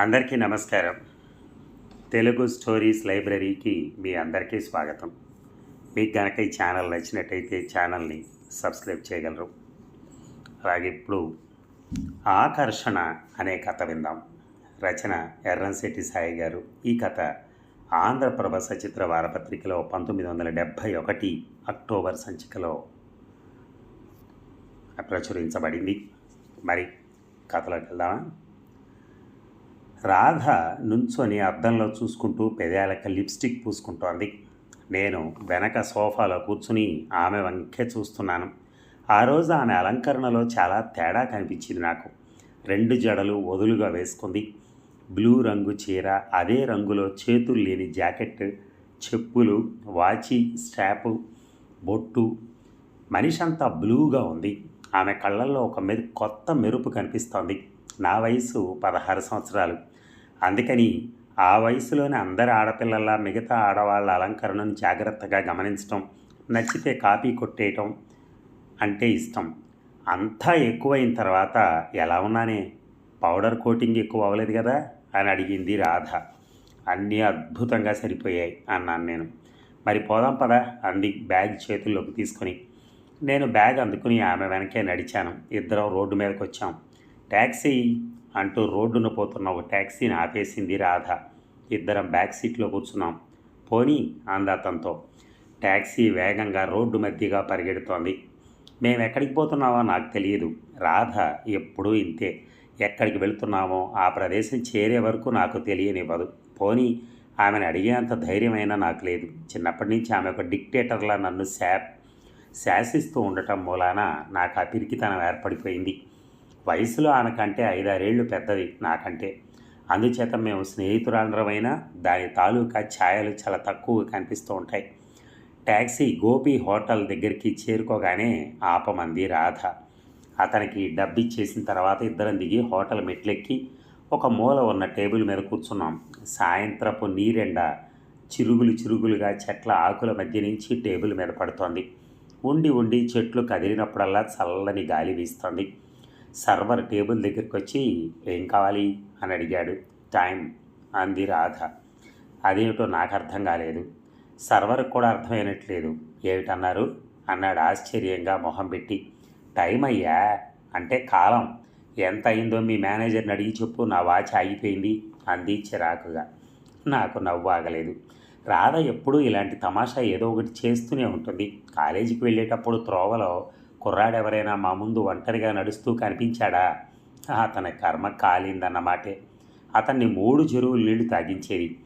అందరికీ నమస్కారం. తెలుగు స్టోరీస్ లైబ్రరీకి మీ అందరికీ స్వాగతం. మీకు కనుక ఈ ఛానల్ నచ్చినట్టయితే ఛానల్ని సబ్స్క్రైబ్ చేయగలరు. అలాగే ఇప్పుడు ఆకర్షణ అనే కథ విందాం. రచన ఎర్రంశెట్టి సాయి గారు. ఈ కథ ఆంధ్రప్రభ సచిత్ర వారపత్రికలో పంతొమ్మిది వందల డెబ్భై ఒకటి అక్టోబర్ సంచికలో ప్రచురించబడింది. మరి కథలోకి వెళ్దామా? రాధ నుంచొని అద్దంలో చూసుకుంటూ పెదాలకు లిప్స్టిక్ పూసుకుంటోంది. నేను వెనక సోఫాలో కూర్చుని ఆమె వంకే చూస్తున్నాను. ఆ రోజు ఆమె అలంకరణలో చాలా తేడా కనిపించింది నాకు. రెండు జడలు వదులుగా వేసుకుంది. బ్లూ రంగు చీర అదే రంగులో చేతులు లేని జాకెట్ చెప్పులు వాచి స్ట్రాపు బొట్టు. మనిషి అంతా బ్లూగా ఉంది. ఆమె కళ్ళల్లో ఒక మెరు కొత్త మెరుపు కనిపిస్తోంది. నా వయసు పదహారు సంవత్సరాలు. అందుకని ఆ వయసులోని అందరి ఆడపిల్లల మిగతా ఆడవాళ్ళ అలంకరణను జాగ్రత్తగా గమనించటం నచ్చితే కాపీ కొట్టేయటం అంటే ఇష్టం. అంతా ఎక్కువైన తర్వాత ఎలా ఉన్నానే? పౌడర్ కోటింగ్ ఎక్కువ అవ్వలేదు కదా? అని అడిగింది రాధ. అన్నీ అద్భుతంగా సరిపోయాయి అన్నాను నేను. మరి పోదాం పదా అంది బ్యాగ్ చేతుల్లోకి తీసుకొని. నేను బ్యాగ్ అందుకుని ఆమె వెనకే నడిచాను. ఇద్దరం రోడ్డు మీదకి వచ్చాం ట్యాక్సీ అంటూ రోడ్డున పోతున్న ఒక ట్యాక్సీని ఆపేసింది రాధ. ఇద్దరం బ్యాక్ సీట్లో కూర్చున్నాం. పోనీ అందాతంతో ట్యాక్సీ వేగంగా రోడ్డు మధ్యగా పరిగెడుతోంది. మేము ఎక్కడికి పోతున్నామో నాకు తెలియదు. రాధ ఎప్పుడూ ఇంతే. ఎక్కడికి వెళుతున్నామో ఆ ప్రదేశం చేరే వరకు నాకు తెలియనివ్వదు. పోనీ ఆమెను అడిగేంత ధైర్యమైనా నాకు లేదు. చిన్నప్పటి నుంచి ఆమె ఒక డిక్టేటర్లా నన్ను శా శాసిస్తూ ఉండటం మూలాన నాకు ఆ పిరికితనం ఏర్పడిపోయింది. వయసులో ఆనకంటే ఐదారేళ్ళు పెద్దది నాకంటే. అందుచేత మేము స్నేహితురాలమైన దాని తాలూకా ఛాయలు చాలా తక్కువ కనిపిస్తూ ఉంటాయి. ట్యాక్సీ గోపి హోటల్ దగ్గరికి చేరుకోగానే ఆపమంది రాధ. అతనికి డబ్బిచ్చేసిన తర్వాత ఇద్దరం దిగి హోటల్ మెట్లెక్కి ఒక మూల ఉన్న టేబుల్ మీద కూర్చున్నాం. సాయంత్రపు నీరెండ చిరుగులు చిరుగులుగా చెట్ల ఆకుల మధ్య నుంచి టేబుల్ మీద పడుతోంది. ఉండి ఉండి చెట్లు కదిలినప్పుడల్లా చల్లని గాలి వీస్తోంది. సర్వర్ టేబుల్ దగ్గరికి వచ్చి ఏం కావాలి అని అడిగాడు. టైం అంది రాధ. అదేమిటో నాకు అర్థం కాలేదు. సర్వర్కి కూడా అర్థమైనట్లేదు. ఏమిటన్నారు? అన్నాడు ఆశ్చర్యంగా మొహం పెట్టి. టైం అయ్యా? అంటే కాలం. ఎంత అయిందో మీ మేనేజర్ని అడిగి చెప్పు నా వాచ్ ఆగిపోయింది అంది చిరాకుగా. నాకు నవ్వు ఆగలేదు. రాధ ఎప్పుడూ ఇలాంటి తమాషా ఏదో ఒకటి చేస్తూనే ఉంటుంది. కాలేజీకి వెళ్ళేటప్పుడు త్రోవలో కుర్రాడెవరైనా మా ముందు ఒంటరిగా నడుస్తూ కనిపించాడా? అతని కర్మ కాలిందన్నమాటే అతన్ని మూడు చెరువులు నీళ్ళు తాగించేది.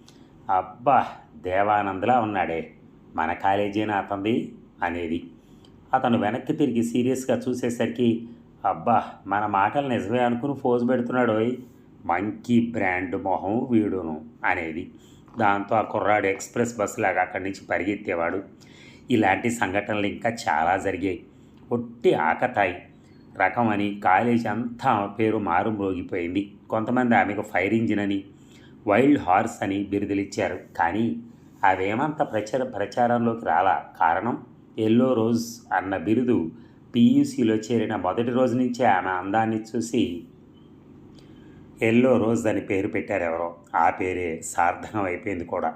అబ్బా దేవానందలా ఉన్నాడే. మన కాలేజీనా అతంది? అనేది. అతను వెనక్కి తిరిగి సీరియస్గా చూసేసరికి అబ్బా మన మాటలు నిజమే అనుకుని ఫోజు పెడుతున్నాడోయ్ మంకీ బ్రాండ్ మొహం వీడును అనేది. దాంతో ఆ కుర్రాడు ఎక్స్ప్రెస్ బస్సు లాగా అక్కడి నుంచి పరిగెత్తేవాడు. ఇలాంటి సంఘటనలు ఇంకా చాలా జరిగాయి. పొట్టి ఆకతాయి. రకం అని కాలేజీ అంతా ఆమె పేరు మారు మోగిపోయింది కొంతమంది ఆమెకు ఫైర్ ఇంజిన్ అని వైల్డ్ హార్స్ అని బిరుదులిచ్చారు. కానీ అవేమంత ప్రచార ప్రచారంలోకి రాలా? కారణం? ఎల్లో రోజ్ అన్న బిరుదు పీయూసీలో చేరిన మొదటి రోజు నుంచే ఆమె అందాన్ని చూసి ఎల్లో రోజ్ అని పేరు పెట్టారు ఎవరో ఆ పేరే సార్థకం అయిపోయింది కూడా.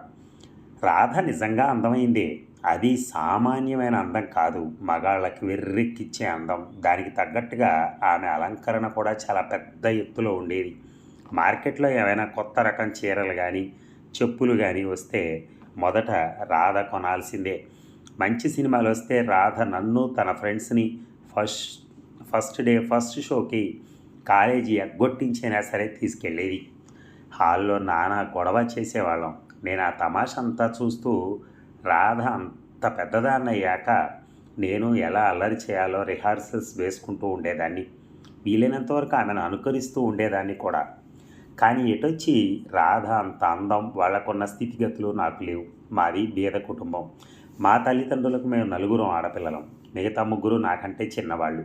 రాధ నిజంగా అందమైంది. అది సామాన్యమైన అందం కాదు. మగాళ్ళకి వెర్రెక్కిచ్చే అందం. దానికి తగ్గట్టుగా ఆమె అలంకరణ కూడా చాలా పెద్ద ఎత్తులో ఉండేది. మార్కెట్లో ఏమైనా కొత్త రకం చీరలు కానీ చెప్పులు కానీ వస్తే మొదట రాధ కొనాల్సిందే. మంచి సినిమాలు వస్తే రాధ నన్ను తన ఫ్రెండ్స్ని ఫస్ట్ ఫస్ట్ డే ఫస్ట్ షోకి కాలేజీ ఎగ్గొట్టించైనా సరే తీసుకెళ్ళేది. హాల్లో నానా గొడవ చేసేవాళ్ళం. నేను ఆ తమాషంతా చూస్తూ రాధ అంత పెద్దదాన్నయ్యాక నేను ఎలా అల్లరి చేయాలో రిహార్సల్స్ వేసుకుంటూ ఉండేదాన్ని. వీలైనంతవరకు ఆమెను అనుకరిస్తూ ఉండేదాన్ని కూడా. కానీ ఎటొచ్చి రాధ అంత అందం వాళ్ళకున్న స్థితిగతులు నాకు లేవు. మాది బీద కుటుంబం. మా తల్లిదండ్రులకు మేము నలుగురం ఆడపిల్లలం. మిగతా ముగ్గురు నాకంటే చిన్నవాళ్ళు.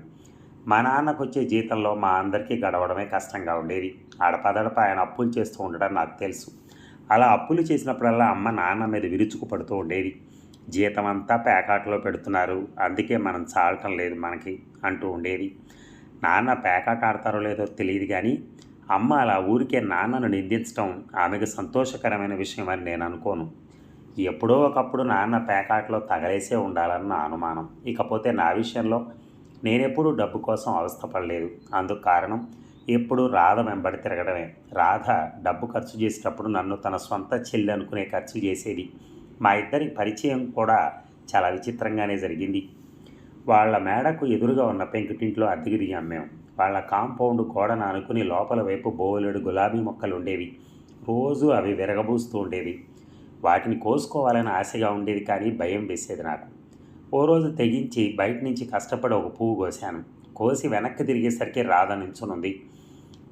మా నాన్నకు వచ్చే జీతంలో మా అందరికీ గడవడమే కష్టంగా ఉండేది. ఆడపదడప ఆయన అప్పులు చేస్తూ ఉండడం నాకు తెలుసు. అలా అప్పులు చేసినప్పుడల్లా అమ్మ నాన్న మీద విరుచుకు పడుతూ ఉండేది. జీతం అంతా ప్యాకాట్లో పెడుతున్నారు. అందుకే మనం చాలటం లేదు మనకి అంటూ ఉండేది. నాన్న పేకాట ఆడతారో లేదో తెలియదు కానీ అమ్మ అలా ఊరికే నాన్నను నిందించడం ఆమెకు సంతోషకరమైన విషయం అని నేను అనుకోను. ఎప్పుడో ఒకప్పుడు నాన్న పేకాటలో తగలేసే ఉండాలని నా అనుమానం. ఇకపోతే నా విషయంలో నేనెప్పుడూ డబ్బు కోసం అవస్థపడలేదు. అందుకు కారణం ఎప్పుడు రాధ వెంబడి తిరగడమే. రాధ డబ్బు ఖర్చు చేసేటప్పుడు నన్ను తన సొంత చెల్లి అనుకునే ఖర్చు చేసేది. మా ఇద్దరి పరిచయం కూడా చాలా విచిత్రంగానే జరిగింది. వాళ్ళ మేడకు ఎదురుగా ఉన్న పెంకుటింట్లో అద్దెకి దిగాం మేము. వాళ్ళ కాంపౌండ్ గోడను అనుకుని లోపల వైపు బోలెడు గులాబీ మొక్కలు ఉండేవి. రోజు అవి విరగబూస్తూ ఉండేవి. వాటిని కోసుకోవాలని ఆశగా ఉండేది కానీ భయం వేసేది నాకు. ఓ రోజు తెగించి బయట నుంచి కష్టపడి ఒక పువ్వు కోసాను కోసి వెనక్కి తిరిగేసరికి రాధ నించునుంది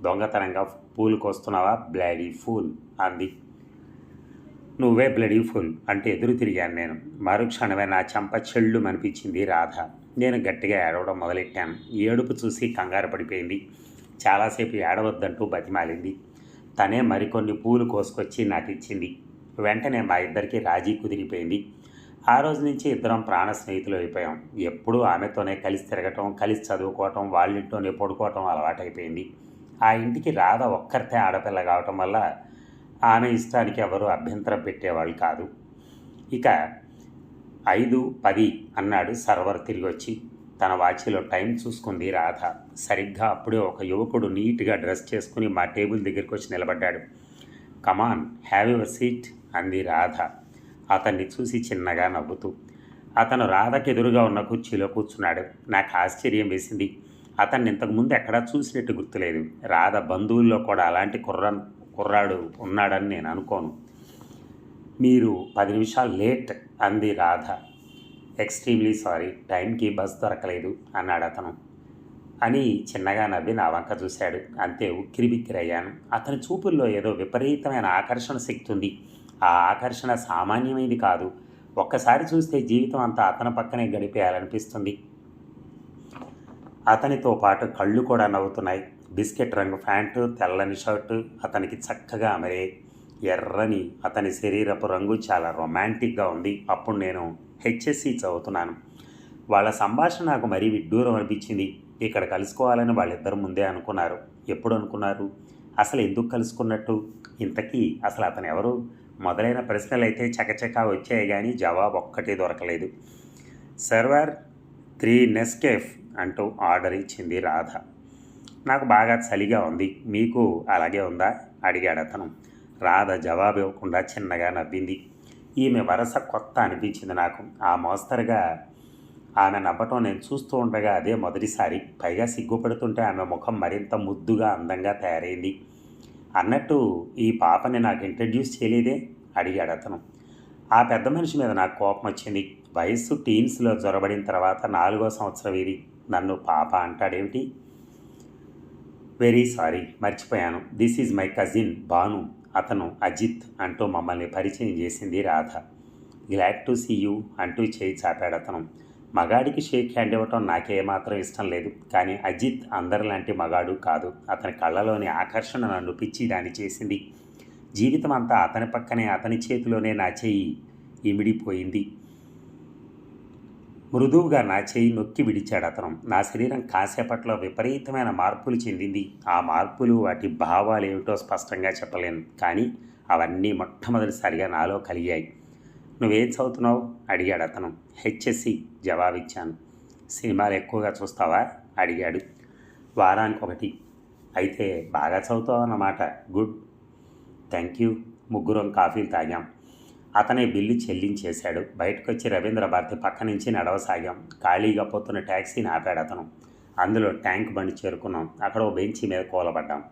దొంగతనంగా పూలు కోస్తున్నావా? బ్లాడీ ఫూల్ అంది. నువ్వే బ్లడీ ఫుల్ అంటే ఎదురు తిరిగాను నేను. మరుక్షణమే నా చెంప చెళ్ళు అనిపించింది రాధ. నేను గట్టిగా ఏడవడం మొదలెట్టాను. ఏడుపు చూసి కంగారు పడిపోయింది. చాలాసేపు ఏడవద్దంటూ బతిమాలింది. తనే మరికొన్ని పూలు కోసుకొచ్చి నాటిచ్చింది వెంటనే మా ఇద్దరికి రాజీ కుదిరిపోయింది. ఆ రోజు నుంచి ఇద్దరం ప్రాణ స్నేహితులు అయిపోయాం. ఎప్పుడూ ఆమెతోనే కలిసి తిరగటం కలిసి చదువుకోవటం వాళ్ళింట్లోనే పడుకోవటం అలవాటైపోయింది. ఆ ఇంటికి రాధ ఒక్కరితే ఆడపిల్ల కావటం వల్ల ఆమె ఇష్టానికి ఎవరు అభ్యంతరం పెట్టేవాళ్ళు కాదు. ఇక ఐదు పది అన్నాడు సర్వర్ తిరిగి వచ్చి తన వాచిలో టైం చూసుకుంది రాధ. సరిగ్గా అప్పుడే ఒక యువకుడు నీట్గా డ్రెస్ చేసుకుని మా టేబుల్ దగ్గరికి వచ్చి నిలబడ్డాడు. కమాన్ హ్యావ్ యువర్ సీట్ అంది రాధ. అతన్ని చూసి చిన్నగా నవ్వుతూ. అతను రాధకి ఎదురుగా ఉన్న కుర్చీలో కూర్చున్నాడు. నాకు ఆశ్చర్యం వేసింది. అతన్ని ఇంతకుముందు ఎక్కడా చూసినట్టు గుర్తులేదు. రాధ బంధువుల్లో కూడా అలాంటి కుర్ర కుర్రాడు ఉన్నాడని నేను అనుకోను. మీరు పది నిమిషాలు లేట్ అంది రాధ. ఎక్స్ట్రీమ్లీ సారీ టైంకి బస్ దొరకలేదు అన్నాడు అతను. అని చిన్నగా నవ్వి నా వంక చూశాడు. అంతే ఉక్కిరి బిక్కిరయ్యాను అతని చూపుల్లో ఏదో విపరీతమైన ఆకర్షణ శక్తి ఉంది. ఆ ఆకర్షణ సామాన్యమైనది కాదు. ఒక్కసారి చూస్తే జీవితం అంతా అతని పక్కనే గడిపేయాలనిపిస్తుంది. అతనితో పాటు కళ్ళు కూడా నవ్వుతున్నాయి. బిస్కెట్ రంగు ప్యాంటు తెల్లని షర్టు అతనికి చక్కగా అమరే. ఎర్రని అతని శరీరపు రంగు చాలా రొమాంటిక్గా ఉంది. అప్పుడు నేను హెచ్ఎస్సి చదువుతున్నాను. వాళ్ళ సంభాషణ నాకు మరీ విడ్డూరం అనిపించింది. ఇక్కడ కలుసుకోవాలని వాళ్ళిద్దరు ముందే అనుకున్నారు. ఎప్పుడు అనుకున్నారు? అసలు ఎందుకు కలుసుకున్నట్టు? ఇంతకీ అసలు అతను ఎవరు? మొదలైన ప్రశ్నలు అయితే చకచకా వచ్చాయి కానీ జవాబు ఒక్కటే దొరకలేదు. సర్వర్ త్రీ నెస్కేఫ్ అంటూ ఆర్డర్ ఇచ్చింది రాధ. నాకు బాగా చలిగా ఉంది. మీకు అలాగే ఉందా? అడిగాడు అతను. రాధ జవాబు ఇవ్వకుండా చిన్నగా నవ్వింది. ఈమె వరస కొత్త అనిపించింది నాకు. ఆ మోస్తరుగా ఆమె నవ్వటం నేను చూస్తూ ఉండగా అదే మొదటిసారి. పైగా సిగ్గుపడుతుంటే ఆమె ముఖం మరింత ముద్దుగా అందంగా తయారైంది. అన్నట్టు ఈ పాపని నాకు ఇంట్రడ్యూస్ చేయలేదే? అడిగాడు అతను. ఆ పెద్ద మనిషి మీద నాకు కోపం వచ్చింది. వయస్సు టీన్స్లో జ్వరబడిన తర్వాత నాలుగో సంవత్సరం ఇది. నన్ను పాప అంటాడేమిటి? వెరీ సారీ మర్చిపోయాను. This is my cousin Bhanu అతను అజిత్ అంటూ మమ్మల్ని పరిచయం చేసింది Radha. Glad to see you అంటూ చేయి చాపాడు అతను. మగాడికి షేక్ హ్యాండ్ ఇవ్వటం నాకేమాత్రం ఇష్టం లేదు. కానీ అజిత్ అందరిలాంటి మగాడు కాదు. అతని కళ్ళలోని ఆకర్షణ నన్ను పిచ్చి దాని చేసింది. జీవితం అంతా అతని పక్కనే అతని చేతిలోనే నా చెయ్యి ఇమిడిపోయింది. మృదువుగా నా చేయి నొక్కి విడిచాడు అతను. నా శరీరం కాసేపట్లో విపరీతమైన మార్పులు చెందింది. ఆ మార్పులు వాటి భావాలు ఏమిటో స్పష్టంగా చెప్పలేను. కానీ అవన్నీ మొట్టమొదటిసారిగా నాలో కలిగాయి. నువ్వేం చదువుతున్నావు? అడిగాడు అతను. హెచ్ఎస్సి జవాబిచ్చాను. సినిమాలు ఎక్కువగా చూస్తావా? అడిగాడు. వారానికి ఒకటి అయితే బాగా చదువుతావు అన్నమాట గుడ్. థ్యాంక్ యూ ముగ్గురం కాఫీలు తాగాం. అతనే బిల్లు చెల్లించేశాడు. బయటకు వచ్చి రవీంద్ర భారతి పక్క నుంచి నడవసాగాం. ఖాళీగా పోతున్న ట్యాక్సీని ఆపాడు అతను. అందులో ట్యాంక్ బండి చేరుకున్నాం. అక్కడ ఓ బెంచి మీద కూలబడ్డాం.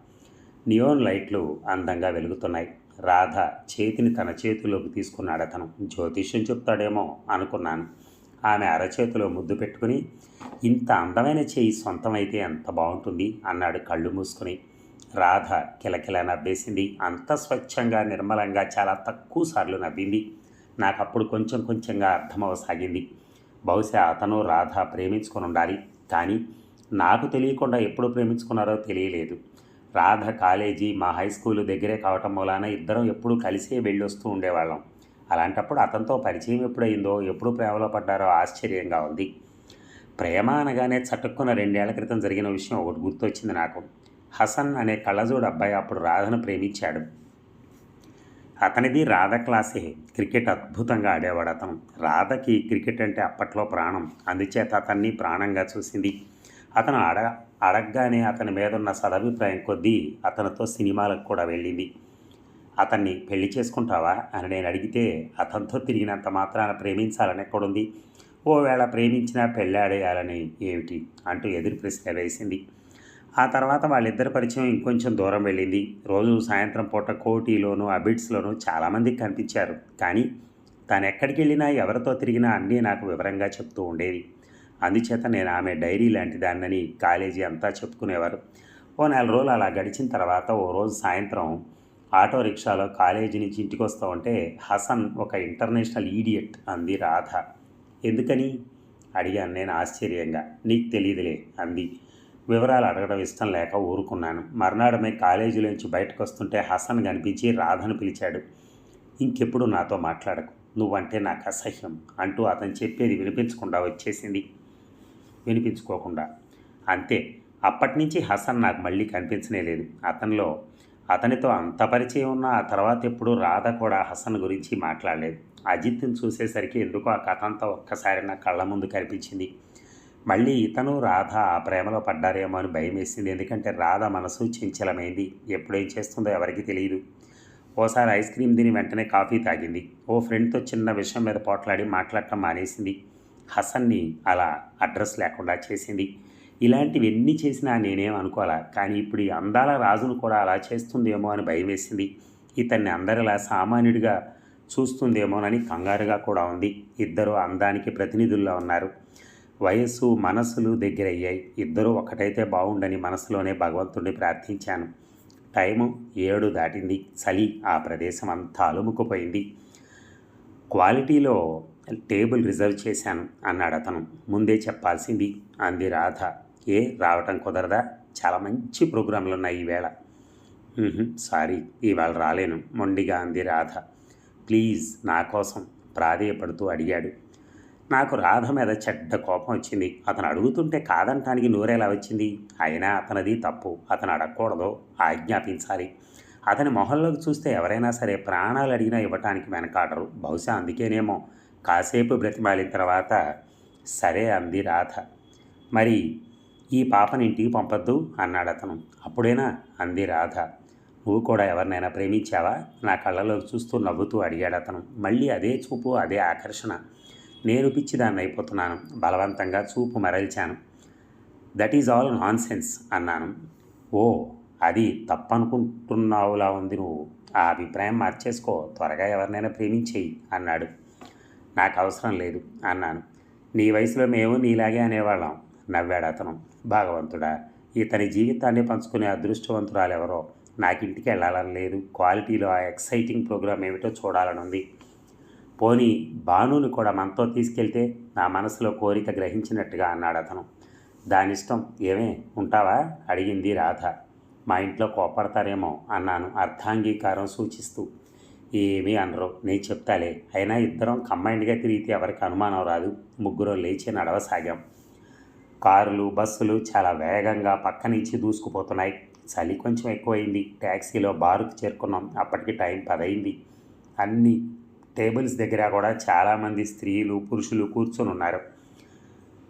నియోన్ లైట్లు అందంగా వెలుగుతున్నాయి. రాధ చేతిని తన చేతిలోకి తీసుకున్నాడు అతను. జ్యోతిష్యం చెప్తాడేమో అనుకున్నాను. ఆమె అరచేతిలో ముద్దు పెట్టుకుని ఇంత అందమైన చేయి సొంతమైతే ఎంత బాగుంటుంది అన్నాడు కళ్ళు మూసుకుని. రాధ కిలకిల నవ్వేసింది. అంత స్వచ్ఛంగా నిర్మలంగా చాలా తక్కువ సార్లు నవ్వింది. నాకు అప్పుడు కొంచెం కొంచెంగా అర్థమవసాగింది. బహుశా అతను రాధ ప్రేమించుకొని ఉండాలి కానీ నాకు తెలియకుండా ఎప్పుడు ప్రేమించుకున్నారో తెలియలేదు. రాధ కాలేజీ మా హై స్కూల్ దగ్గరే కావటం మూలాన ఇద్దరం ఎప్పుడు కలిసే వెళ్ళొస్తూ ఉండేవాళ్ళం. అలాంటప్పుడు అతనితో పరిచయం ఎప్పుడైందో ఎప్పుడు ప్రేమలో పడ్డారో ఆశ్చర్యంగా ఉంది. ప్రేమ అనగానే చటుక్కున రెండేళ్ళ క్రితం జరిగిన విషయం ఒకటి గుర్తొచ్చింది నాకు. హసన్ అనే కళ్ళజోడు అబ్బాయి అప్పుడు రాధను ప్రేమించాడు. అతనిది రాధ క్లాసే. క్రికెట్ అద్భుతంగా ఆడేవాడు అతను. రాధకి క్రికెట్ అంటే అప్పట్లో ప్రాణం. అందుచేత అతన్ని ప్రాణంగా చూసింది. అతను అడ అడగగానే అతని మీద ఉన్న సదభిప్రాయం కొద్దీ అతనితో సినిమాలకు కూడా వెళ్ళింది. అతన్ని పెళ్ళి చేసుకుంటావా అని నేను అడిగితే అతనితో తిరిగినంత మాత్రాన ప్రేమించాలని ఎక్కడుంది? ఓవేళ ప్రేమించినా పెళ్ళాడేయాలని ఏమిటి? అంటూ ఎదురు ప్రశ్న వేసింది. ఆ తర్వాత వాళ్ళిద్దరి పరిచయం ఇంకొంచెం దూరం వెళ్ళింది. రోజు సాయంత్రం పూట కోటీలోను అబిడ్స్లోనూ చాలామందికి కనిపించారు. కానీ తాను ఎక్కడికి వెళ్ళినా ఎవరితో తిరిగినా అన్నీ నాకు వివరంగా చెప్తూ ఉండేది అందుచేత నేను ఆమె డైరీ లాంటి దాన్నని కాలేజీ అంతా చెప్పుకునేవారు. ఓ నెల రోజులు అలా గడిచిన తర్వాత ఓ రోజు సాయంత్రం ఆటో రిక్షాలో కాలేజీ నుంచి ఇంటికి వస్తూ ఉంటే హసన్ ఒక ఇంటర్నేషనల్ ఈడియట్ అంది రాధ. ఎందుకని? అడిగాను నేను ఆశ్చర్యంగా. నీకు తెలియదులే అంది. వివరాలు అడగడం ఇష్టం లేక ఊరుకున్నాను. మర్నాడమే కాలేజీలోంచి బయటకు వస్తుంటే హసన్ కనిపించి రాధను పిలిచాడు. ఇంకెప్పుడు నాతో మాట్లాడకు. నువ్వంటే నాకు అసహ్యం అంటూ అతను చెప్పేది వినిపించకుండా వచ్చేసింది. వినిపించుకోకుండా. అంతే. అప్పటి నుంచి హసన్ నాకు మళ్ళీ కనిపించనే లేదు. అతనిలో అతనితో అంత పరిచయం ఉన్న ఆ తర్వాత ఎప్పుడూ రాధ కూడా హసన్ గురించి మాట్లాడలేదు. అజిత్ని చూసేసరికి ఎందుకో ఆ కథ అంతా ఒక్కసారి నా కళ్ళ ముందు కనిపించింది. మళ్ళీ ఇతను రాధ ఆ ప్రేమలో పడ్డారేమో అని భయం వేసింది ఎందుకంటే రాధ మనసు చంచలమైంది. ఎప్పుడేం చేస్తుందో ఎవరికి తెలియదు ఓసారి ఐస్ క్రీమ్ తిని వెంటనే కాఫీ తాగింది. ఓ ఫ్రెండ్తో చిన్న విషయం మీద పోట్లాడి మాట్లాడటం మానేసింది. హసన్ని అలా అడ్రస్ లేకుండా చేసింది. ఇలాంటివి ఎన్ని చేసినా నేనేం అనుకోవాలా కానీ ఇప్పుడు ఈ అందాల రాజును కూడా అలా చేస్తుందేమో అని భయం వేసింది ఇతన్ని అందరిలా సామాన్యుడిగా చూస్తుందేమోనని కంగారుగా కూడా ఉంది. ఇద్దరు అందానికి ప్రతినిధుల్లో ఉన్నారు. వయస్సు మనసులు దగ్గరయ్యాయి. ఇద్దరూ ఒకటైతే బాగుండని మనసులోనే భగవంతుడిని ప్రార్థించాను. టైము ఏడు దాటింది. చలి ఆ ప్రదేశం అంతా అలుముకుపోయింది. క్వాలిటీలో టేబుల్ రిజర్వ్ చేశాను అన్నాడు అతను. ముందే చెప్పాల్సింది అంది రాధ. ఏ రావటం కుదరదా? చాలా మంచి ప్రోగ్రాంలు ఉన్నాయి ఈవేళ సారీ ఇవాళ రాలేను మొండిగా అంది రాధ. ప్లీజ్ నా కోసం ప్రాధేయపడుతూ అడిగాడు. నాకు రాధ మీద చెడ్డ కోపం వచ్చింది. అతను అడుగుతుంటే కాదంటానికి నోరేలా వచ్చింది. అయినా అతనిది తప్పు. అతను అడగకూడదు. ఆజ్ఞాపించాలి. అతని మొహంలోకి చూస్తే ఎవరైనా సరే ప్రాణాలు అడిగినా ఇవ్వటానికి వెనకాడరు. బహుశా అందుకేనేమో. కాసేపు బ్రతిమాలిన తర్వాత సరే అంది రాధ. మరి ఈ పాపని ఇంటికి పంపొద్దు? అన్నాడు అతను. అప్పుడేనా? అంది రాధ. నువ్వు కూడా ఎవరినైనా ప్రేమించావా? నా కళ్ళలోకి చూస్తూ నవ్వుతూ అడిగాడు అతను. మళ్ళీ అదే చూపు అదే ఆకర్షణ. నేను పిచ్చిదాన్ని అయిపోతున్నాను బలవంతంగా చూపు మరల్చాను. That is all non sense అన్నాను. ఓ అది తప్పనుకుంటున్నావులా ఉంది నువ్వు. ఆ అభిప్రాయం మార్చేసుకో. త్వరగా ఎవరినైనా ప్రేమించేయి అన్నాడు. నాకు అవసరం లేదు అన్నాను. నీ వయసులో మేము నీలాగే అనేవాళ్ళం నవ్వాడు అతను. భాగవంతుడా ఇతని జీవితాన్ని పంచుకునే అదృష్టవంతురాలు ఎవరో నాకు ఇంటికి వెళ్ళాలని లేదు. క్వాలిటీలో ఆ ఎక్సైటింగ్ ప్రోగ్రామ్ ఏమిటో చూడాలని ఉంది పోనీ భానుని కూడా మనతో తీసుకెళ్తే నా మనసులో కోరిక గ్రహించినట్టుగా అన్నాడు అతను. దానిష్టం ఏమే? ఉంటావా? అడిగింది రాధ. మా ఇంట్లో కోపడతారేమో అన్నాను అర్థాంగీకారం సూచిస్తూ. ఏమీ అనరు. నేను చెప్తాలే. అయినా ఇద్దరం కంబైన్డ్గా తిరిగితే ఎవరికి అనుమానం రాదు. ముగ్గురు లేచి నడవసాగాం. కారులు బస్సులు చాలా వేగంగా పక్క నుంచి దూసుకుపోతున్నాయి. చలి కొంచెం ఎక్కువైంది. ట్యాక్సీలో బారుకు చేరుకున్నాం. అప్పటికి టైం పదైంది. అన్నీ టేబుల్స్ దగ్గర కూడా చాలామంది స్త్రీలు పురుషులు కూర్చొని ఉన్నారు.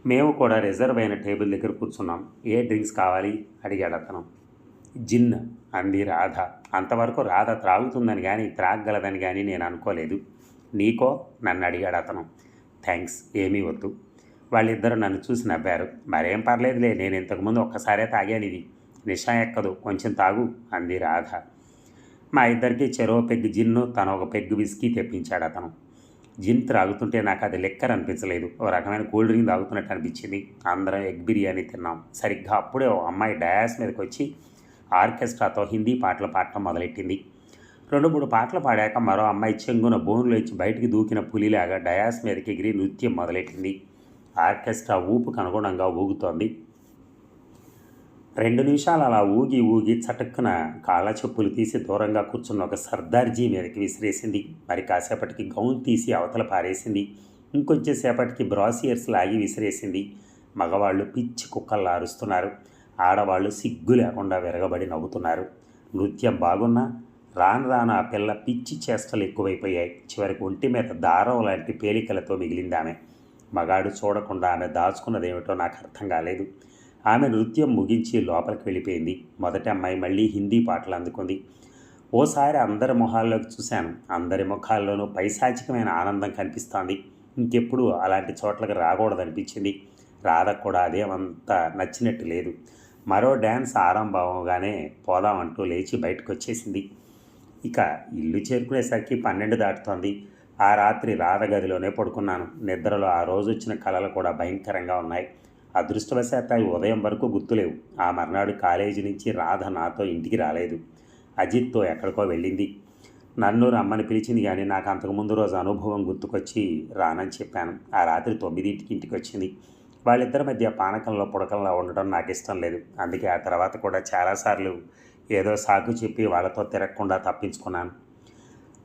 మేము కూడా రిజర్వ్ అయిన టేబుల్ దగ్గర కూర్చున్నాం. ఏ డ్రింక్స్ కావాలి? అడిగాడు అతను. జిన్ అంది రాధ. అంతవరకు రాధ త్రాగుతుందని కానీ త్రాగగలదని కానీ నేను అనుకోలేదు. నీకో? నన్ను అడిగాడు అతను. థ్యాంక్స్ ఏమీ వద్దు. వాళ్ళిద్దరూ నన్ను చూసి నవ్వారు. మరేం పర్లేదులే నేను ఇంతకుముందు ఒక్కసారే తాగాను ఇది నిషా ఎక్కదు కొంచెం తాగు అంది రాధ. మా ఇద్దరికి చెరో పెగ్గు జిన్ను తను ఒక పెగ్గు విస్కీ తెప్పించాడు అతను. జిన్ త్రాగుతుంటే నాకు అది లెక్కర్ అనిపించలేదు. ఓ రకమైన కూల్ డ్రింక్ తాగుతున్నట్టు అనిపించింది. అందరం ఎగ్ బిర్యానీ తిన్నాం. సరిగ్గా అప్పుడే ఓ అమ్మాయి డయాస్ మీదకి వచ్చి ఆర్కెస్ట్రాతో హిందీ పాటలు పాడటం మొదలెట్టింది. రెండు మూడు పాటలు పాడాక మరో అమ్మాయి చెంగున బోన్లు ఇచ్చి బయటికి దూకిన పులిలాగా డయాస్ మీదకి ఎగిరి నృత్యం మొదలెట్టింది. ఆర్కెస్ట్రా ఊపుకు అనుగుణంగా ఊగుతోంది. రెండు నిమిషాలు అలా ఊగి ఊగి చటుక్కున కాళ్ళ చెప్పులు తీసి దూరంగా కూర్చున్న ఒక సర్దార్జీ మీదకి విసిరేసింది. మరి కాసేపటికి గౌన్ తీసి అవతల పారేసింది. ఇంకొంచెం సేపటికి బ్రాసియర్స్ లాగి విసిరేసింది. మగవాళ్ళు పిచ్చి కుక్కల్లా అరుస్తున్నారు. ఆడవాళ్ళు సిగ్గు లేకుండా విరగబడి నవ్వుతున్నారు. నృత్యం బాగున్నా రాను రాను ఆ పిల్ల పిచ్చి చేష్టలు ఎక్కువైపోయాయి. చివరికి ఒంటి మీద దారం లాంటి పేలికలతో మిగిలింది ఆమె. మగాడు చూడకుండా ఆమె దాచుకున్నదేమిటో నాకు అర్థం కాలేదు. ఆమె నృత్యం ముగించి లోపలికి వెళ్ళిపోయింది. మొదటి అమ్మాయి మళ్ళీ హిందీ పాటలు అందుకుంది. ఓసారి అందరి మొహాల్లోకి చూశాను. అందరి ముఖాల్లోనూ పైశాచికమైన ఆనందం కనిపిస్తోంది. ఇంకెప్పుడు అలాంటి చోట్లకి రాకూడదనిపించింది. రాధకు కూడా అదేమంత నచ్చినట్టు లేదు. మరో డ్యాన్స్ ఆరంభంగానే పోదామంటూ లేచి బయటకు వచ్చేసింది ఇక ఇల్లు చేరుకునేసరికి పన్నెండు దాటుతోంది. ఆ రాత్రి రాధ గదిలోనే పడుకున్నాను. నిద్రలో ఆ రోజు వచ్చిన కళలు కూడా భయంకరంగా ఉన్నాయి. అదృష్టవశాత్తు అవి ఉదయం వరకు గుర్తులేవు. ఆ మర్నాడు కాలేజీ నుంచి రాధ నాతో ఇంటికి రాలేదు. అజిత్తో ఎక్కడికో వెళ్ళింది. నన్ను రమ్మని పిలిచింది కానీ నాకు అంతకుముందు రోజు అనుభవం గుర్తుకొచ్చి రానని చెప్పాను. ఆ రాత్రి తొమ్మిదింటికి ఇంటికి వచ్చింది. వాళ్ళిద్దరి మధ్య పానకంలో పుడకంలో ఉండడం నాకు ఇష్టం లేదు. అందుకే ఆ తర్వాత కూడా చాలాసార్లు ఏదో సాకు చెప్పి వాళ్ళతో తిరగకుండా తప్పించుకున్నాను.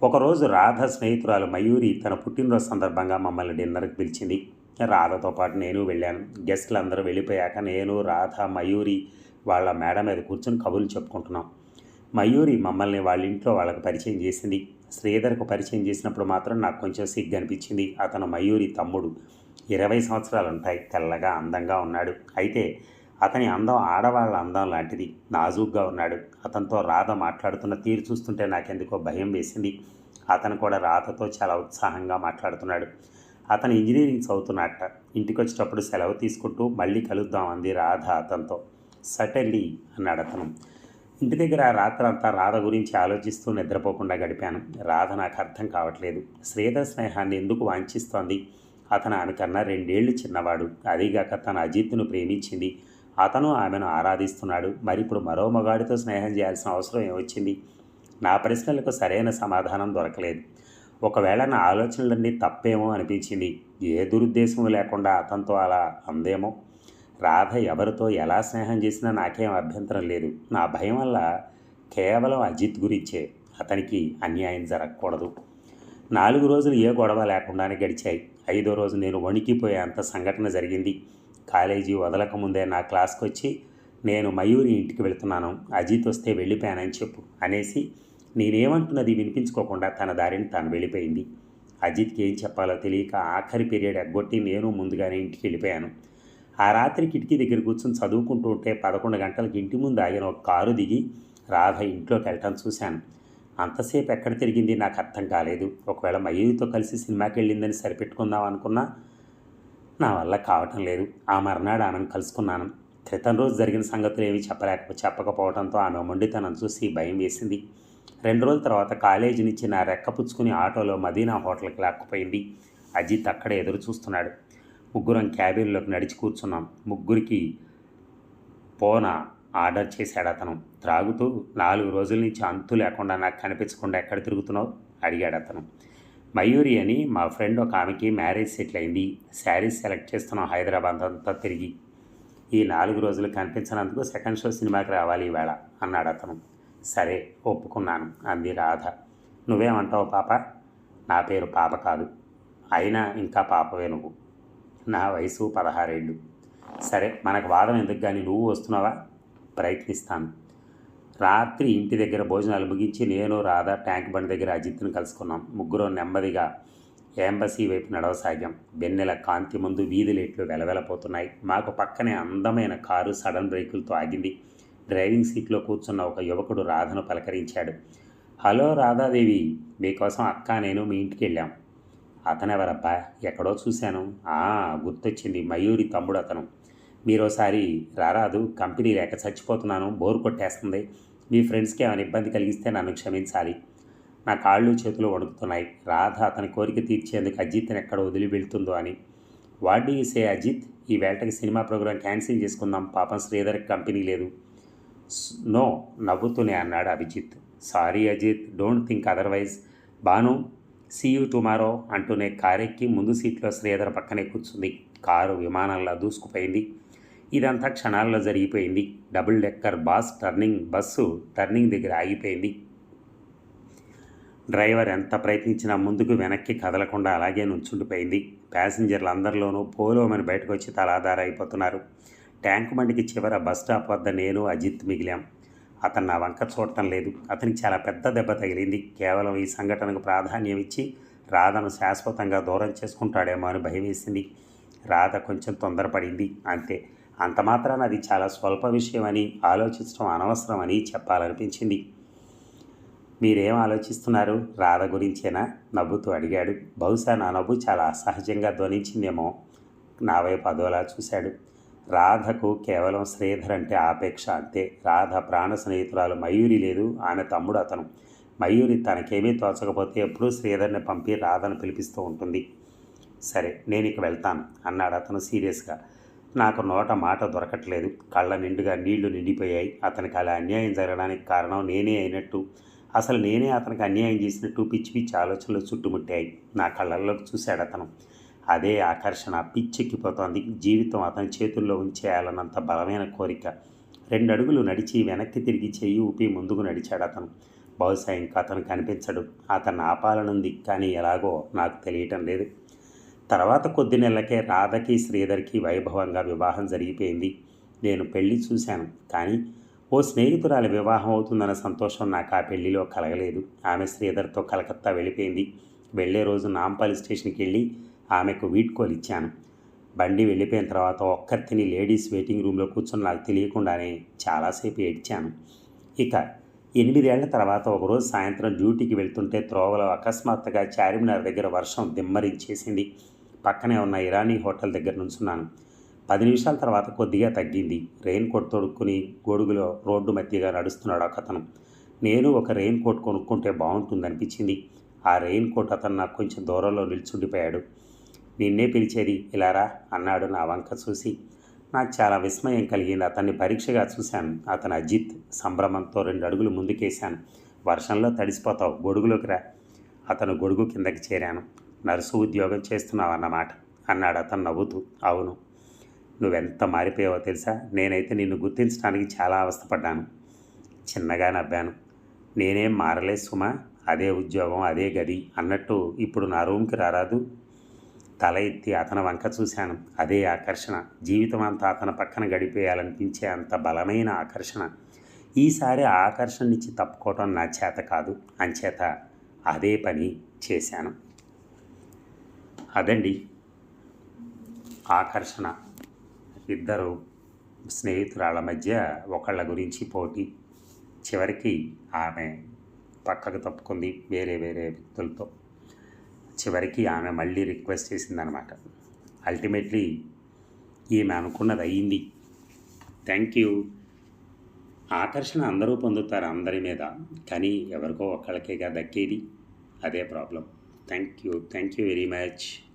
ఒకరోజు రాధ స్నేహితురాలు మయూరి తన పుట్టినరోజు సందర్భంగా మమ్మల్ని డిన్నర్కి పిలిచింది. రాధతో పాటు నేను వెళ్ళాను. గెస్టులు అందరూ వెళ్ళిపోయాక నేను రాధ మయూరి వాళ్ళ మేడ మీద కూర్చొని కబుర్లు చెప్పుకుంటున్నాం. మయూరి మమ్మల్ని వాళ్ళ ఇంట్లో వాళ్ళకి పరిచయం చేసింది. శ్రీధర్కు పరిచయం చేసినప్పుడు మాత్రం నాకు కొంచెం సిగ్గు అనిపించింది అతను మయూరి తమ్ముడు. ఇరవై సంవత్సరాలు ఉంటాయి. తెల్లగా అందంగా ఉన్నాడు. అయితే అతని అందం ఆడవాళ్ళ అందం లాంటిది. నాజూగ్గా ఉన్నాడు. అతనితో రాధ మాట్లాడుతున్న తీరు చూస్తుంటే నాకెందుకో భయం వేసింది. అతను కూడా రాధతో చాలా ఉత్సాహంగా మాట్లాడుతున్నాడు. అతను ఇంజనీరింగ్ చదువుతున్నట్ట ఇంటికి వచ్చేటప్పుడు సెలవు తీసుకుంటూ మళ్ళీ కలుద్దాం అంది రాధ అతనితో. సటన్లీ అన్నాడు అతను. ఇంటి దగ్గర రాత్రంతా రాధ గురించి ఆలోచిస్తూ నిద్రపోకుండా గడిపాను. రాధ నాకు అర్థం కావట్లేదు. శ్రీధర్ స్నేహాన్ని ఎందుకు వాంఛిస్తోంది? అతను ఆమె కన్నా రెండేళ్ళు చిన్నవాడు. అదీగాక తన అజిత్ను ప్రేమించింది. అతను ఆమెను ఆరాధిస్తున్నాడు. మరి ఇప్పుడు మరో మగాడితో స్నేహం చేయాల్సిన అవసరం ఏమొచ్చింది? నా ప్రశ్నలకు సరైన సమాధానం దొరకలేదు. ఒకవేళ నా ఆలోచనలన్నీ తప్పేమో అనిపించింది ఏ దురుద్దేశం లేకుండా అతనితో అలా అందేమో. రాధ ఎవరితో ఎలా స్నేహం చేసినా నాకేం అభ్యంతరం లేదు. నా భయం వల్ల కేవలం అజిత్ గురించే అతనికి అన్యాయం జరగకూడదు. నాలుగు రోజులు ఏ గొడవ లేకుండానే గడిచాయి. ఐదో రోజు నేను వణికిపోయే అంత సంఘటన జరిగింది. కాలేజీ వదలకముందే నా క్లాస్కి వచ్చి నేను మయూరి ఇంటికి వెళుతున్నాను అజిత్ వస్తే వెళ్ళిపోయానని చెప్పు అనేసి నేనేమంటున్నది వినిపించుకోకుండా తన దారిని తాను వెళ్ళిపోయింది. అజిత్కి ఏం చెప్పాలో తెలియక ఆఖరి పీరియడ్ ఎగ్గొట్టి నేను ముందుగానే ఇంటికి వెళ్ళిపోయాను. ఆ రాత్రి కిటికీ దగ్గర కూర్చొని చదువుకుంటూ ఉంటే పదకొండు గంటలకు ఇంటి ముందు ఆగిన ఒక కారు దిగి రాధ ఇంట్లోకి వెళ్ళటం చూశాను. అంతసేపు ఎక్కడ తిరిగింది నాకు అర్థం కాలేదు. ఒకవేళ మయూరితో కలిసి సినిమాకి వెళ్ళిందని సరిపెట్టుకుందాం అనుకున్నా నా వల్ల కావటం లేదు. ఆ మర్నాడు ఆమెను కలుసుకున్నాను. క్రితం రోజు జరిగిన సంగతులు ఏమీ చెప్పలేక చెప్పకపోవడంతో ఆమె మొండితనం చూసి భయం వేసింది. రెండు రోజుల తర్వాత కాలేజీ నుంచి నా రెక్క పుచ్చుకుని ఆటోలో మదీనా హోటల్కి లాక్కుపోయింది. అజిత్ అక్కడే ఎదురు చూస్తున్నాడు. ముగ్గురం క్యాబిన్లోకి నడిచి కూర్చున్నాం. ముగ్గురికి పోనా ఆర్డర్ చేశాడు అతను. త్రాగుతూ నాలుగు రోజుల నుంచి అంతు లేకుండా నాకు కనిపించకుండా ఎక్కడ తిరుగుతున్నావు? అడిగాడు అతను. మయూరి అని మా ఫ్రెండ్ ఒక ఆమెకి మ్యారేజ్ సెటిల్ అయింది. శారీస్ సెలెక్ట్ చేస్తున్నాం హైదరాబాద్ అంతా తిరిగి. ఈ నాలుగు రోజులు కనిపించినందుకు సెకండ్ షో సినిమాకి రావాలి ఈవేళ అన్నాడు అతను. సరే ఒప్పుకున్నాను అంది రాధ. నువ్వేమంటావు పాప? నా పేరు పాప కాదు. అయినా ఇంకా పాపవే నువ్వు. నా వయసు పదహారేళ్ళు. సరే మనకు వాదం ఎందుకు కానీ నువ్వు వస్తున్నావా? ప్రయత్నిస్తాను. రాత్రి ఇంటి దగ్గర భోజనాలు ముగించి నేను రాధా ట్యాంక్ బండ్ దగ్గర అజిత్ని కలుసుకున్నాం. ముగ్గురు నెమ్మదిగా ఎంబసీ వైపు నడవసాగాం. వెన్నెల కాంతి ముందు వీధి లైట్లు వెలవెలపోతున్నాయి. మాకు పక్కనే అందమైన కారు సడన్ బ్రేకులతో ఆగింది. డ్రైవింగ్ సీట్లో కూర్చున్న ఒక యువకుడు రాధను పలకరించాడు. హలో రాధాదేవి మీకోసం అక్క నేను మీ ఇంటికి వెళ్ళాం. అతనెవరబ్బా? ఎక్కడో చూశాను. ఆ గుర్తొచ్చింది మయూరి తమ్ముడు అతను. మీరోసారి రారాదు కంపెనీ లేక చచ్చిపోతున్నాను బోర్ కొట్టేస్తుంది. మీ ఫ్రెండ్స్కి ఏమైనా ఇబ్బంది కలిగిస్తే నన్ను క్షమించాలి. నా కాళ్ళు చేతులు వణుకుతున్నాయి. రాధ అతని కోరిక తీర్చేందుకు అజిత్ని ఎక్కడ వదిలి వెళ్తుందో అని. What do you say Ajith? ఈ వేటకి సినిమా ప్రోగ్రాం క్యాన్సిల్ చేసుకుందాం. పాపం శ్రీధర్కి కంపెనీ లేదు. నో నవ్వుతూనే అన్నాడు Abhijit. Sorry Ajit don't think otherwise. Bhanu see you tomorrow అంటూనే కారెక్కి ముందు సీట్లో శ్రీధర్ పక్కనే కూర్చుంది. కారు విమానంలా దూసుకుపోయింది. ఇదంతా క్షణాల్లో జరిగిపోయింది. Double decker bus turning bus turning దగ్గర ఆగిపోయింది. డ్రైవర్ ఎంత ప్రయత్నించినా ముందుకు వెనక్కి కదలకుండా అలాగే నుంచుండిపోయింది. ప్యాసింజర్లు అందరిలోనూ పోలోమని బయటకు వచ్చి తలాదారైపోతున్నారు. అయిపోతున్నారు ట్యాంక్ బండికి చివర బస్ స్టాప్ వద్ద నేను అజిత్ మిగిలాం. అతను నా వంక చూడటం లేదు. అతనికి చాలా పెద్ద దెబ్బ తగిలింది. కేవలం ఈ సంఘటనకు ప్రాధాన్యం ఇచ్చి రాధను శాశ్వతంగా దూరం చేసుకుంటాడేమో అని భయం వేసింది. రాధ కొంచెం తొందరపడింది. అంతే. అంత మాత్రాన అది చాలా స్వల్ప విషయమని ఆలోచించడం అనవసరమని చెప్పాలనిపించింది. మీరేం ఆలోచిస్తున్నారు? రాధ గురించేనా? నవ్వుతూ అడిగాడు. బహుశా నా నవ్వు చాలా అసహజంగా ధ్వనించిందేమో. నా వైపు అదోలా చూశాడు. రాధకు కేవలం శ్రీధర్ అంటే ఆపేక్ష అంతే. రాధ ప్రాణ స్నేహితురాలు మయూరి లేదు ఆమె తమ్ముడు అతను. మయూరి తనకేమీ తోచకపోతే ఎప్పుడూ శ్రీధర్ని పంపి రాధను పిలిపిస్తూ ఉంటుంది. సరే నేను ఇక వెళ్తాను అన్నాడు అతను సీరియస్గా. నాకు నోట మాట దొరకట్లేదు. కళ్ళ నిండుగా నీళ్ళు నిండిపోయాయి. అతనికి అలా అన్యాయం జరగడానికి కారణం నేనే అయినట్టు. అసలు నేనే అతనికి అన్యాయం చేసినట్టు పిచ్చి పిచ్చి ఆలోచనలు చుట్టుముట్టాయి. నా కళ్ళల్లోకి చూశాడు అతను. అదే ఆకర్షణ పిచ్చెక్కిపోతోంది. జీవితం అతని చేతుల్లో ఉంచేయాలన్నంత బలమైన కోరిక. రెండు అడుగులు నడిచి వెనక్కి తిరిగి చెయ్యి ఊపి ముందుకు నడిచాడు అతను. బహుశా ఇంకా అతను కనిపించడు. అతను ఆపాలనుంది కానీ ఎలాగో నాకు తెలియటం లేదు. తర్వాత కొద్ది నెలలకే రాధకి శ్రీధర్కి వైభవంగా వివాహం జరిగిపోయింది. నేను పెళ్ళి చూశాను. కానీ ఓ స్నేహితురాలి వివాహం అవుతుందన్న సంతోషం నాకు ఆ పెళ్ళిలో కలగలేదు. ఆమె శ్రీధర్తో కలకత్తా వెళ్ళిపోయింది. వెళ్ళే రోజు నాంపల్లి స్టేషన్కి వెళ్ళి ఆమెకు వీడ్కోలు ఇచ్చాను. బండి వెళ్ళిపోయిన తర్వాత ఒక్కర్తిని లేడీస్ వెయిటింగ్ రూమ్లో కూర్చొని నాకు తెలియకుండానే చాలాసేపు ఏడ్చాను. ఇక ఎనిమిదేళ్ళ తర్వాత ఒకరోజు సాయంత్రం డ్యూటీకి వెళ్తుంటే త్రోవలో అకస్మాత్తుగా చార్మినార్ దగ్గర వర్షం దిమ్మరించేసింది. పక్కనే ఉన్న ఇరానీ హోటల్ దగ్గర నుంచున్నాను. పది నిమిషాల తర్వాత కొద్దిగా తగ్గింది. రెయిన్ కోట్ తొడుక్కుని గొడుగులో రోడ్డు మధ్యగా నడుస్తున్నాడు ఒక అతను నేను ఒక రెయిన్ కోట్ కొనుక్కుంటే బాగుంటుందనిపించింది. ఆ రెయిన్ కోట్ అతను నాకు కొంచెం దూరంలో నిల్చుండిపోయాడు. నిన్నే పిలిచేది ఇలారా? అన్నాడు నా వంక చూసి. నాకు చాలా విస్మయం కలిగింది. అతన్ని పరీక్షగా చూశాను. అతను అజిత్ సంభ్రమంతో రెండు అడుగులు ముందుకేశాను. వర్షంలో తడిసిపోతావు. గొడుగులోకి రా. అతను గొడుగు కిందకి చేరాను. నర్సు ఉద్యోగం చేస్తున్నావు అన్నమాట అన్నాడు అతను నవ్వుతూ. అవును. నువ్వెంత మారిపోయావో తెలుసా? నేనైతే నిన్ను గుర్తించడానికి చాలా అవస్థపడ్డాను. చిన్నగా నవ్వాను. నేనేం మారలే సుమా. అదే ఉద్యోగం అదే గది అన్నట్టు ఇప్పుడు నా రూమ్కి రారాదు. తల ఎత్తి అతని వంక చూశాను. అదే ఆకర్షణ. జీవితం అంతా అతని పక్కన గడిపేయాలనిపించే అంత బలమైన ఆకర్షణ. ఈసారి ఆ ఆకర్షణ నుంచి తప్పుకోవటం నా చేత కాదు. అంచేత అదే పని చేశాను. అదండి. ఆకర్షణ. ఇద్దరు స్నేహితురాళ్ళ మధ్య ఒకళ్ళ గురించి పోటీ. చివరికి ఆమె పక్కకు తప్పుకుంది వేరే వేరే వ్యక్తులతో. చివరికి ఆమె మళ్ళీ రిక్వెస్ట్ చేసిందనమాట. అల్టిమేట్లీ ఈమె అనుకున్నది అయ్యింది. Thank you. ఆకర్షణ అందరూ పొందుతారు అందరి మీద కానీ ఎవరికో ఒక్కళ్ళకేగా దక్కేది అదే problem. Thank you. Thank you very much.